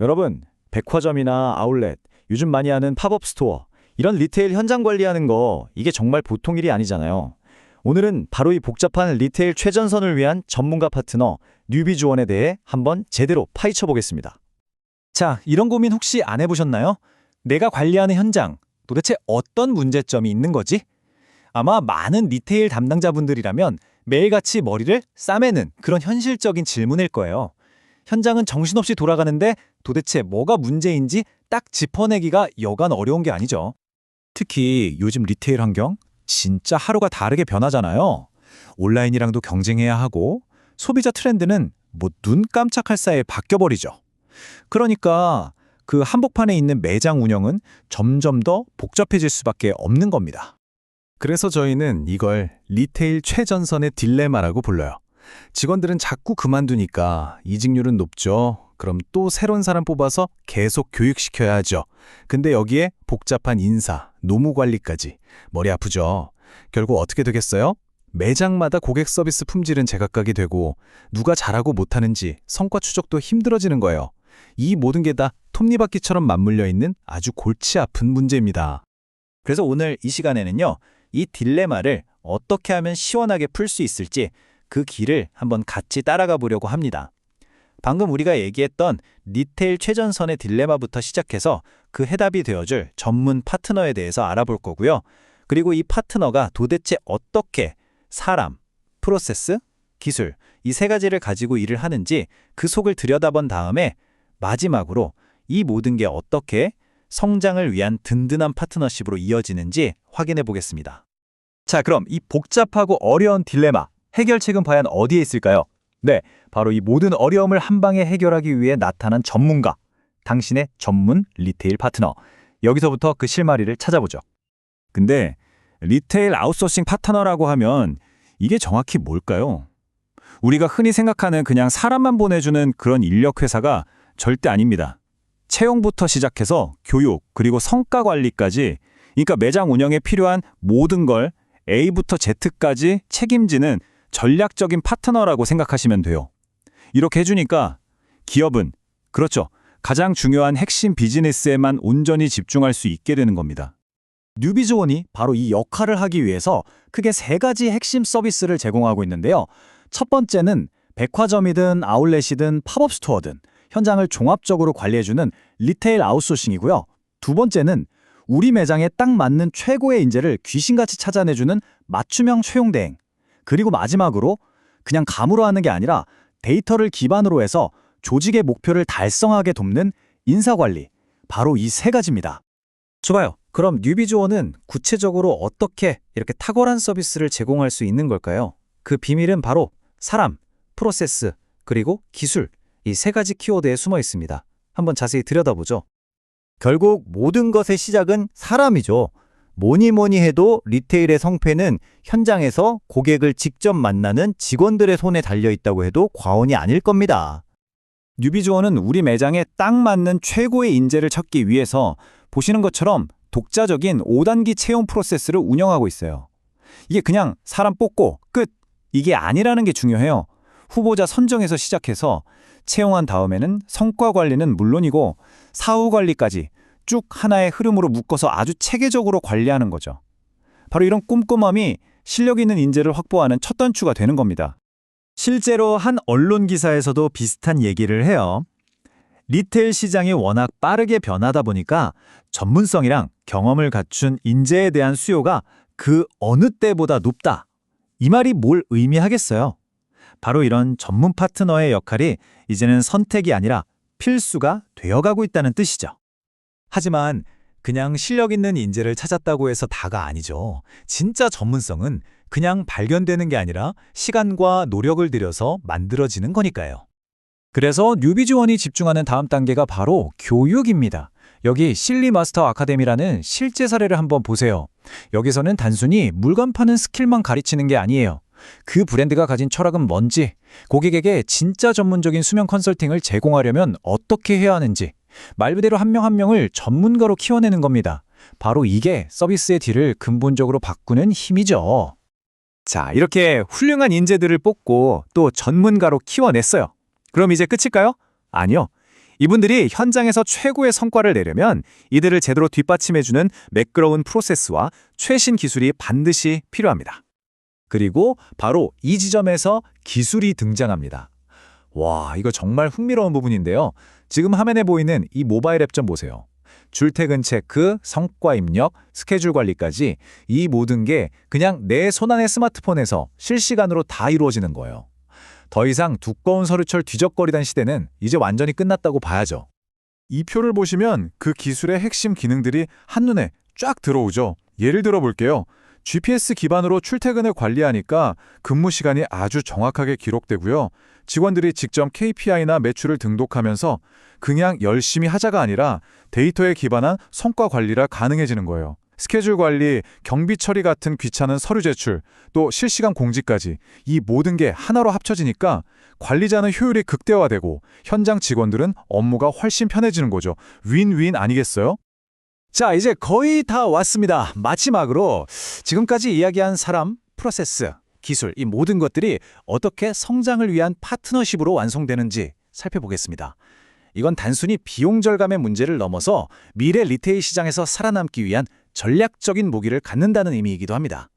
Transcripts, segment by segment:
여러분, 백화점이나 아울렛, 요즘 많이 하는 팝업 스토어, 이런 리테일 현장 관리하는 거 이게 정말 보통 일이 아니잖아요. 오늘은 바로 이 복잡한 리테일 최전선을 위한 전문가 파트너 뉴비 조언에 대해 한번 제대로 파헤쳐 보겠습니다. 자, 이런 고민 혹시 안 해보셨나요? 내가 관리하는 현장, 도대체 어떤 문제점이 있는 거지? 아마 많은 리테일 담당자분들이라면 매일같이 머리를 싸매는 그런 현실적인 질문일 거예요. 현장은 정신없이 돌아가는데 도대체 뭐가 문제인지 딱 짚어내기가 여간 어려운 게 아니죠. 특히 요즘 리테일 환경 진짜 하루가 다르게 변하잖아요. 온라인이랑도 경쟁해야 하고 소비자 트렌드는 뭐 눈 깜짝할 사이에 바뀌어버리죠. 그러니까 그 한복판에 있는 매장 운영은 점점 더 복잡해질 수밖에 없는 겁니다. 그래서 저희는 이걸 리테일 최전선의 딜레마라고 불러요. 직원들은 자꾸 그만두니까 이직률은 높죠. 그럼 또 새로운 사람 뽑아서 계속 교육시켜야 하죠. 근데 여기에 복잡한 인사, 노무 관리까지 머리 아프죠. 결국 어떻게 되겠어요? 매장마다 고객 서비스 품질은 제각각이 되고 누가 잘하고 못하는지 성과 추적도 힘들어지는 거예요. 이 모든 게 다 톱니바퀴처럼 맞물려 있는 아주 골치 아픈 문제입니다. 그래서 오늘 이 시간에는요, 이 딜레마를 어떻게 하면 시원하게 풀 수 있을지 그 길을 한번 같이 따라가 보려고 합니다. 방금 우리가 얘기했던 리테일 최전선의 딜레마부터 시작해서 그 해답이 되어줄 전문 파트너에 대해서 알아볼 거고요. 그리고 이 파트너가 도대체 어떻게 사람, 프로세스, 기술 이 세 가지를 가지고 일을 하는지 그 속을 들여다본 다음에 마지막으로 이 모든 게 어떻게 성장을 위한 든든한 파트너십으로 이어지는지 확인해 보겠습니다. 자, 그럼 이 복잡하고 어려운 딜레마 해결책은 과연 어디에 있을까요? 네, 바로 이 모든 어려움을 한 방에 해결하기 위해 나타난 전문가, 당신의 전문 리테일 파트너. 여기서부터 그 실마리를 찾아보죠. 근데 리테일 아웃소싱 파트너라고 하면 이게 정확히 뭘까요? 우리가 흔히 생각하는 그냥 사람만 보내주는 그런 인력 회사가 절대 아닙니다. 채용부터 시작해서 교육 그리고 성과 관리까지 그러니까 매장 운영에 필요한 모든 걸 A부터 Z까지 책임지는 전략적인 파트너라고 생각하시면 돼요. 이렇게 해주니까 기업은 그렇죠. 가장 중요한 핵심 비즈니스에만 온전히 집중할 수 있게 되는 겁니다. 뉴비조원이 바로 이 역할을 하기 위해서 크게 세 가지 핵심 서비스를 제공하고 있는데요. 첫 번째는 백화점이든 아울렛이든 팝업 스토어든 현장을 종합적으로 관리해주는 리테일 아웃소싱이고요. 두 번째는 우리 매장에 딱 맞는 최고의 인재를 귀신같이 찾아내주는 맞춤형 채용 대행. 그리고 마지막으로 그냥 감으로 하는 게 아니라 데이터를 기반으로 해서 조직의 목표를 달성하게 돕는 인사관리. 바로 이 세 가지입니다. 좋아요. 그럼 뉴비조어는 구체적으로 어떻게 이렇게 탁월한 서비스를 제공할 수 있는 걸까요? 그 비밀은 바로 사람, 프로세스, 그리고 기술 이 세 가지 키워드에 숨어 있습니다. 한번 자세히 들여다보죠. 결국 모든 것의 시작은 사람이죠. 뭐니 뭐니 해도 리테일의 성패는 현장에서 고객을 직접 만나는 직원들의 손에 달려 있다고 해도 과언이 아닐 겁니다. 뉴비조어는 우리 매장에 딱 맞는 최고의 인재를 찾기 위해서 보시는 것처럼 독자적인 5단기 채용 프로세스를 운영하고 있어요. 이게 그냥 사람 뽑고 끝! 이게 아니라는 게 중요해요. 후보자 선정에서 시작해서 채용한 다음에는 성과 관리는 물론이고 사후 관리까지 쭉 하나의 흐름으로 묶어서 아주 체계적으로 관리하는 거죠. 바로 이런 꼼꼼함이 실력 있는 인재를 확보하는 첫 단추가 되는 겁니다. 실제로 한 언론 기사에서도 비슷한 얘기를 해요. 리테일 시장이 워낙 빠르게 변하다 보니까 전문성이랑 경험을 갖춘 인재에 대한 수요가 그 어느 때보다 높다. 이 말이 뭘 의미하겠어요? 바로 이런 전문 파트너의 역할이 이제는 선택이 아니라 필수가 되어가고 있다는 뜻이죠. 하지만 그냥 실력 있는 인재를 찾았다고 해서 다가 아니죠. 진짜 전문성은 그냥 발견되는 게 아니라 시간과 노력을 들여서 만들어지는 거니까요. 그래서 뉴비 지원이 집중하는 다음 단계가 바로 교육입니다. 여기 실리 마스터 아카데미라는 실제 사례를 한번 보세요. 여기서는 단순히 물건 파는 스킬만 가르치는 게 아니에요. 그 브랜드가 가진 철학은 뭔지, 고객에게 진짜 전문적인 수면 컨설팅을 제공하려면 어떻게 해야 하는지, 말 그대로 한명한 명을 전문가로 키워내는 겁니다. 바로 이게 서비스의 딜을 근본적으로 바꾸는 힘이죠. 자, 이렇게 훌륭한 인재들을 뽑고 또 전문가로 키워냈어요. 그럼 이제 끝일까요? 아니요. 이분들이 현장에서 최고의 성과를 내려면 이들을 제대로 뒷받침해주는 매끄러운 프로세스와 최신 기술이 반드시 필요합니다. 그리고 바로 이 지점에서 기술이 등장합니다. 와, 이거 정말 흥미로운 부분인데요. 지금 화면에 보이는 이 모바일 앱 좀 보세요. 출퇴근 체크, 성과 입력, 스케줄 관리까지 이 모든 게 그냥 내 손안의 스마트폰에서 실시간으로 다 이루어지는 거예요. 더 이상 두꺼운 서류철 뒤적거리던 시대는 이제 완전히 끝났다고 봐야죠. 이 표를 보시면 그 기술의 핵심 기능들이 한눈에 쫙 들어오죠. 예를 들어 볼게요. GPS 기반으로 출퇴근을 관리하니까 근무 시간이 아주 정확하게 기록되고요. 직원들이 직접 KPI나 매출을 등록하면서 그냥 열심히 하자가 아니라 데이터에 기반한 성과 관리가 가능해지는 거예요. 스케줄 관리, 경비 처리 같은 귀찮은 서류 제출, 또 실시간 공지까지 이 모든 게 하나로 합쳐지니까 관리자는 효율이 극대화되고 현장 직원들은 업무가 훨씬 편해지는 거죠. 윈윈 아니겠어요? 자, 이제 거의 다 왔습니다. 마지막으로 지금까지 이야기한 사람, 프로세스, 기술, 이 모든 것들이 어떻게 성장을 위한 파트너십으로 완성되는지 살펴보겠습니다. 이건 단순히 비용 절감의 문제를 넘어서 미래 리테일 시장에서 살아남기 위한 전략적인 무기를 갖는다는 의미이기도 합니다.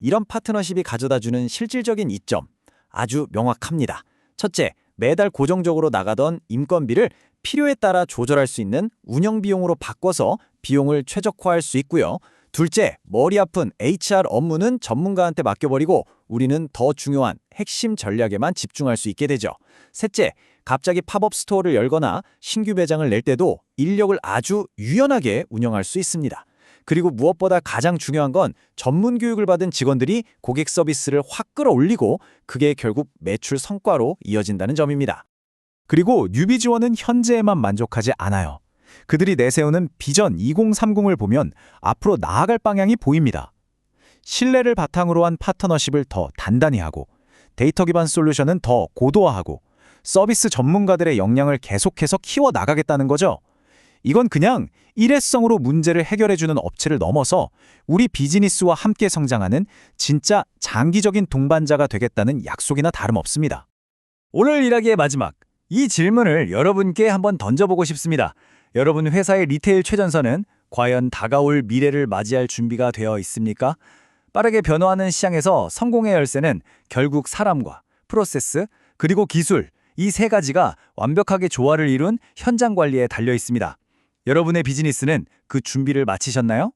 이런 파트너십이 가져다주는 실질적인 이점 아주 명확합니다. 첫째, 매달 고정적으로 나가던 인건비를 필요에 따라 조절할 수 있는 운영 비용으로 바꿔서 비용을 최적화할 수 있고요. 둘째, 머리 아픈 HR 업무는 전문가한테 맡겨버리고 우리는 더 중요한 핵심 전략에만 집중할 수 있게 되죠. 셋째, 갑자기 팝업 스토어를 열거나 신규 매장을 낼 때도 인력을 아주 유연하게 운영할 수 있습니다. 그리고 무엇보다 가장 중요한 건 전문 교육을 받은 직원들이 고객 서비스를 확 끌어올리고 그게 결국 매출 성과로 이어진다는 점입니다. 그리고 뉴비 지원은 현재에만 만족하지 않아요. 그들이 내세우는 비전 2030을 보면 앞으로 나아갈 방향이 보입니다. 신뢰를 바탕으로 한 파트너십을 더 단단히 하고 데이터 기반 솔루션은 더 고도화하고 서비스 전문가들의 역량을 계속해서 키워 나가겠다는 거죠. 이건 그냥 일회성으로 문제를 해결해주는 업체를 넘어서 우리 비즈니스와 함께 성장하는 진짜 장기적인 동반자가 되겠다는 약속이나 다름없습니다. 오늘 이야기의 마지막, 이 질문을 여러분께 한번 던져보고 싶습니다. 여러분 회사의 리테일 최전선은 과연 다가올 미래를 맞이할 준비가 되어 있습니까? 빠르게 변화하는 시장에서 성공의 열쇠는 결국 사람과 프로세스 그리고 기술 이 세 가지가 완벽하게 조화를 이룬 현장 관리에 달려 있습니다. 여러분의 비즈니스는 그 준비를 마치셨나요?